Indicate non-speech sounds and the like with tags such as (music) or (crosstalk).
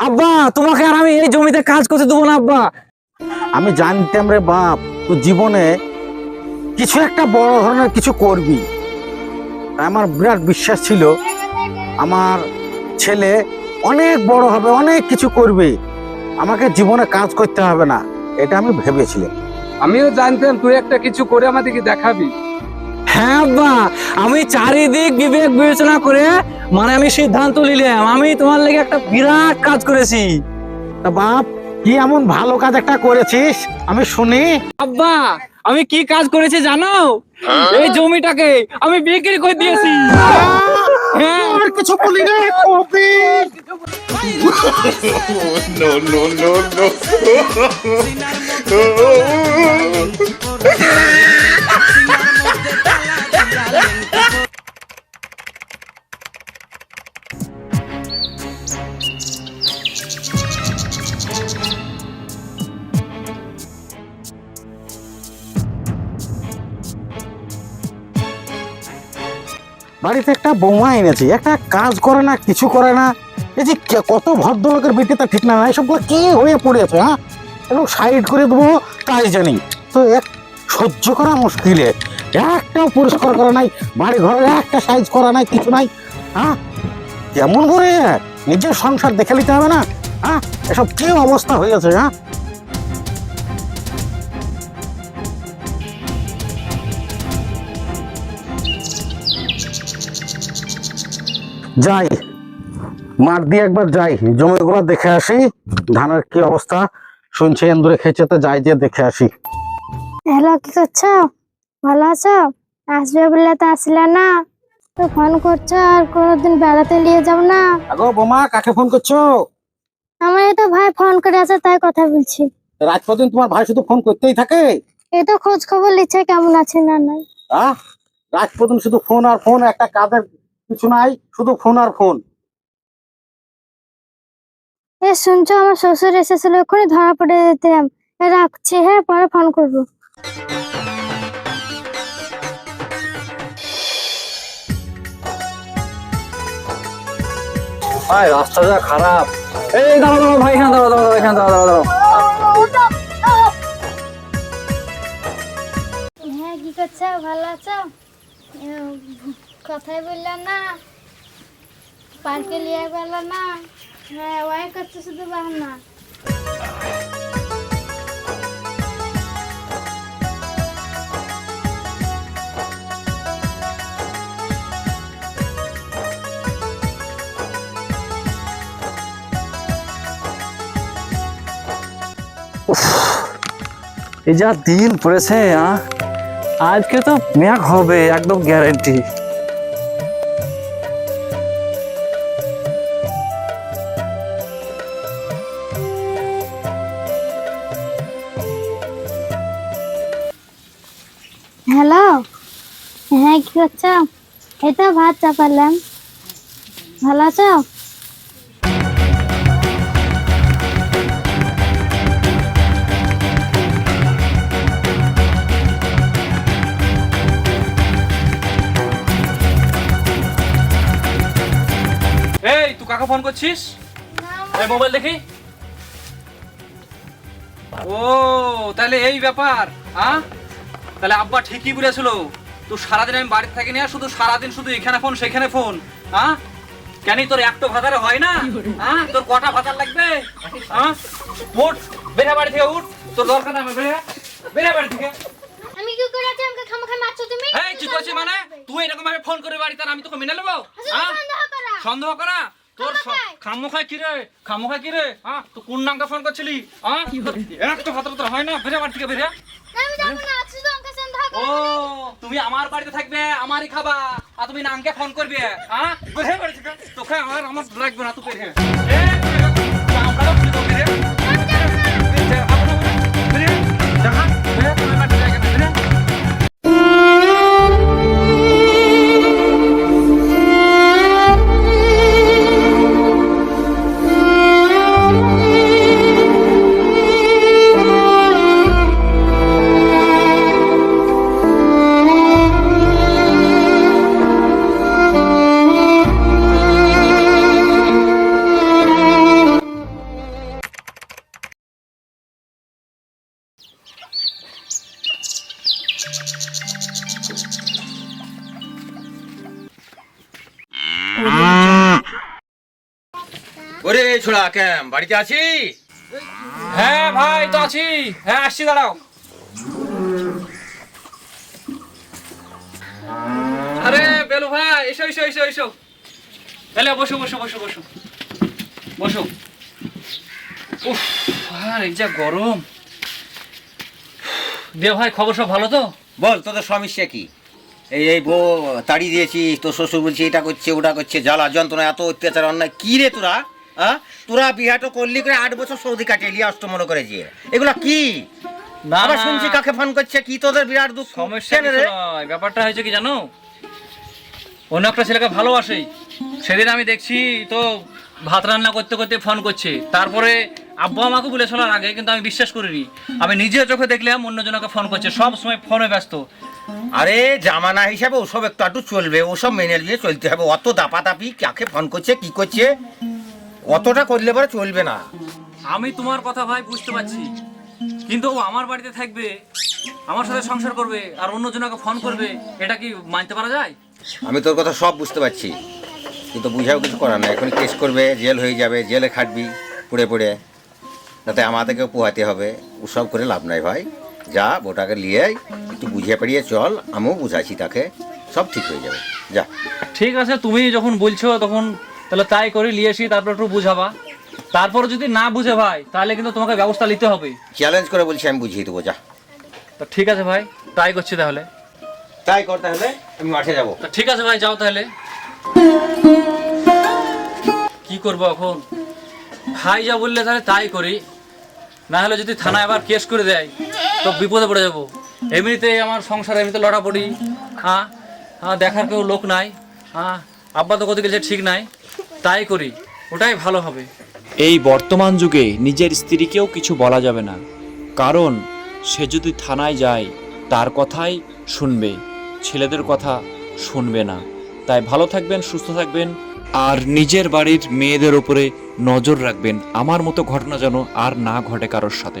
আব্বা তোমাকে আর আমি এই জমিতে কাজ করতে দেবো না আব্বা। আমি জানতাম রে বাপ তুই জীবনে কিছু একটা বড় ধরনের কিছু করবি। আমার বিরাট বিশ্বাস ছিল আমার ছেলে অনেক বড় হবে অনেক কিছু করবে। আমাকে জীবনে কাজ করতে হবে না এটা আমি ভেবেছিলাম। আমিও জানতাম তুই একটা কিছু করে আমাদেরকে দেখাবি। হ্যাঁ আব্বা আমি চারিদিক বিবেক বিবেচনা করে মানে আমি সিদ্ধান্ত নিলাম আমি তোমার লেগে একটা বিরাট কাজ করেছি। তা বাপ কি এমন ভালো কাজ একটা করেছিস? আমি শুনি। আব্বা আমি কি কাজ করেছি জানো? এই জমিটাকে আমি বিক্রি করে দিয়েছি। হ্যাঁ। আর কিছু বলি রে কবি। (laughs) (laughs) (laughs) বাড়িতে একটা বৌমা এনেছি, একটা কাজ করে না, কিছু করে না। এই যে কত ভদ্রলোকের বেটে তা ঠিক না এসবগুলো কে হয়ে পড়েছে হ্যাঁ? একটু সাইড করে দেবো তাই জানি। তো এক সহ্য করা মুশকিলে, একটাও পরিষ্কার করা নাই বাড়ি ঘরে একটা সাইজ করা নাই, কিছু নাই হ্যাঁ? কেমন করে নিজের সংসার দেখে নিতে হবে না হ্যাঁ? এসব কি অবস্থা হয়েছে হ্যাঁ? যাই মাঠ দিয়ে একবার যাই জমিগুলো দেখে আসি ধানের কি অবস্থা শুনছি এন্দুরে খেয়েছে তো যাই দিয়ে দেখে আসি। হ্যালো কি করছ? ভালো আছো? আসবে বললে তো আসলে না। তো ফোন করছ আর কোনোদিন বেড়াতে নিয়ে যাও না। আগো বোমা কাকে ফোন করছ? আমার এই তো ভাই ফোন করে আছে তাই কথা বলছি। রাত পর্যন্ত তোমার ভাই শুধু ফোন করতেই থাকে? এই তো খোঁজ খবর নিচ্ছে কেমন আছে না নাই। আহ রাত পর্যন্ত শুধু ফোন আর ফোন একটা কাজের কিছু নাই শুধু ফোন আর ফোন। এ শুনছো আমার শ্বশুর এসেছিল এক্ষুনি ধরা পড়ে যেতাম। রাখছি হ্যাঁ পরে ফোন করব। ভাই রাস্তা যা খারাপ। এই ভাই এখানে এখানে হ্যাঁ কি করছ? ভালো আছো? কথাই বললাম না পার্কে নিয়ে গেল না হ্যাঁ ওয়াই করছ শুধু বাহানা এই যা দিন পড়েছে আহ, আজকে তো মেঘ হবে একদম গ্যারেন্টি হ্যালো? হ্যাঁ কি করছ? এই তো ভাত চাপালাম ভালো আছো? এই, তুই কাকে ফোন করছিস? এই মোবাইল দেখি। ও, তাহলে এই ব্যাপার হ্যাঁ? তাহলে আব্বা ঠিকই বলেছিল তুই সারাদিন আমি বাড়িতে থাকি না শুধু সারাদিন শুধু এখানে ফোন সেখানে ফোন হ্যাঁ কেন তোর একটো ভাতারে হয় না? হ্যাঁ তোর কটা ভাতার লাগবে? হ্যাঁ উঠ বেড়ে বাড়ি থেকে উঠ তোর দরকার নেই বেড়ে বেড়ে বাড়ি থেকে। আমি কি করেছি? আমাকে খামাখা মারছো তুমি? এই কি করছিস মানে? তুই এরকম ভাবে ফোন করে বাড়িতে আর আমি তোকে মেনে নেব? হ্যাঁ সন্দেহ করা। তোর খামোখায়। খামোখায় কি রে? খামোখায় কি রে? হ্যাঁ তুই কোন নামটা ফোন করছিলি হ্যাঁ একটা কথা কথা হয় না বেরে বাড়ি থেকে বেরে আমি যাব না। ও তুমি আমার বাড়িতে থাকবে আমারই খাবা। আর তুমি নামকে ফোন করবে হ্যাঁ? বুঝে থেকে তোকে আমার আমার লাগবে না তুই বেরে ওরে ছোড়া কেম বাড়িতে আছি হ্যাঁ ভাই তো আছি। হ্যাঁ আসছি দাঁড়াও। আরে বেলু ভাই এসো এসো এসো এসো। বেলে বসো বসো বসো বসো। বসো। উফ আর এই যা গরম। দে ভাই খবর সব ভালো তো? বল তোদের সমস্যা কি? এই এই বউ তাড়িয়ে দিয়েছি তোর শ্বশুর বলছে এটা করছে ওটা করছে জ্বালা যন্ত্রণা এত অত্যাচার অন্যায় কি রে তোরা হ্যাঁ তোরা বিহাটো করলি করে আট বছর সৌদি কাটিয়ে লিয়ে আসতো মনে করে যে এগুলা কি? না আবার শুনছি কাকে ফোন করছে কি তোদের বিরাট দুঃখ? সমস্যা রে? ব্যাপারটা হয়েছে কি জানো? অন্য একটা ছেলেকে ভালোবাসেই। সেদিন আমি দেখছি তো ভাত রান্না করতে করতে ফোন করছে। তারপরে আব্বা আমাকে বলে শোনার আগে কিন্তু আমি বিশ্বাস করিনি। আমি নিজে চোখে দেখলাম অন্যজনকে ফোন করছে সব সময় ফোনে ব্যস্ত। আরে জামানা হিসাবে ওসব একটু একটু চলবে ওসব মেনে নিয়ে চলতে হবে। অত দাপাদাপি কাকে ফোন করছে কি করছে? অতটা করলে পরে চলবে না। আমি তোমার কথা ভাই বুঝতে পারছি। কিন্তু ও আমার বাড়িতে থাকবে আমার সাথে সংসার করবে আর অন্যজনকে ফোন করবে এটা কি মানতে পারা যায়? আমি তোর কথা সব বুঝতে পারছি। কিন্তু বুঝাও কিছু করার নাই। এখন কেস করবে জেল হয়ে যাবে জেলে খাটবি পুড়ে পুড়ে। তাতে আমাদেরকেও পোহাতে হবে। ওসব করে লাভ নাই ভাই। যা বোটাকে নিয়ে একটু বুঝিয়ে পাড়িয়ে চল আমিও বুঝাইছি তাকে। সব ঠিক হয়ে যাবে। যা। ঠিক আছে তুমি যখন বলছো তখন তাহলে তাই করে নিয়ে আসি তারপর একটু বুঝাবা। তারপর যদি না বুঝে ভাই তাহলে কিন্তু তোমাকে ব্যবস্থা নিতে হবে। চ্যালেঞ্জ করে বলছি আমি বুঝিয়ে দেবো যা। তো ঠিক আছে ভাই তাই করছি তাহলে। তাই কর তাহলে আমি মাঠে যাব। তো ঠিক আছে ভাই যাও তাহলে। কি করব এখন? ভাই যা বললে তাহলে তাই করি। না হলে যদি থানায় আবার কেস করে দেয়, তো বিপদে পড়ে যাব। এমনিতেই আমার সংসার এমনিতে লড়া পড়ি হ্যাঁ হ্যাঁ দেখার কেউ লোক নাই। হ্যাঁ আব্বা তো কোথায় গেছে ঠিক নাই, তাই করি। ওটাই ভালো হবে। এই বর্তমান যুগে নিজের স্ত্রীকেও কিছু বলা যাবে না। কারণ সে যদি থানায় যায়, তার কথাই শুনবে। ছেলেদের কথা শুনবে না। তাই ভালো থাকবেন, সুস্থ থাকবেন। আর নিজের বাড়ির মেয়েদের উপরে নজর রাখবেন। আমার মতো ঘটনা যেন আর না ঘটে কারোর সাথে।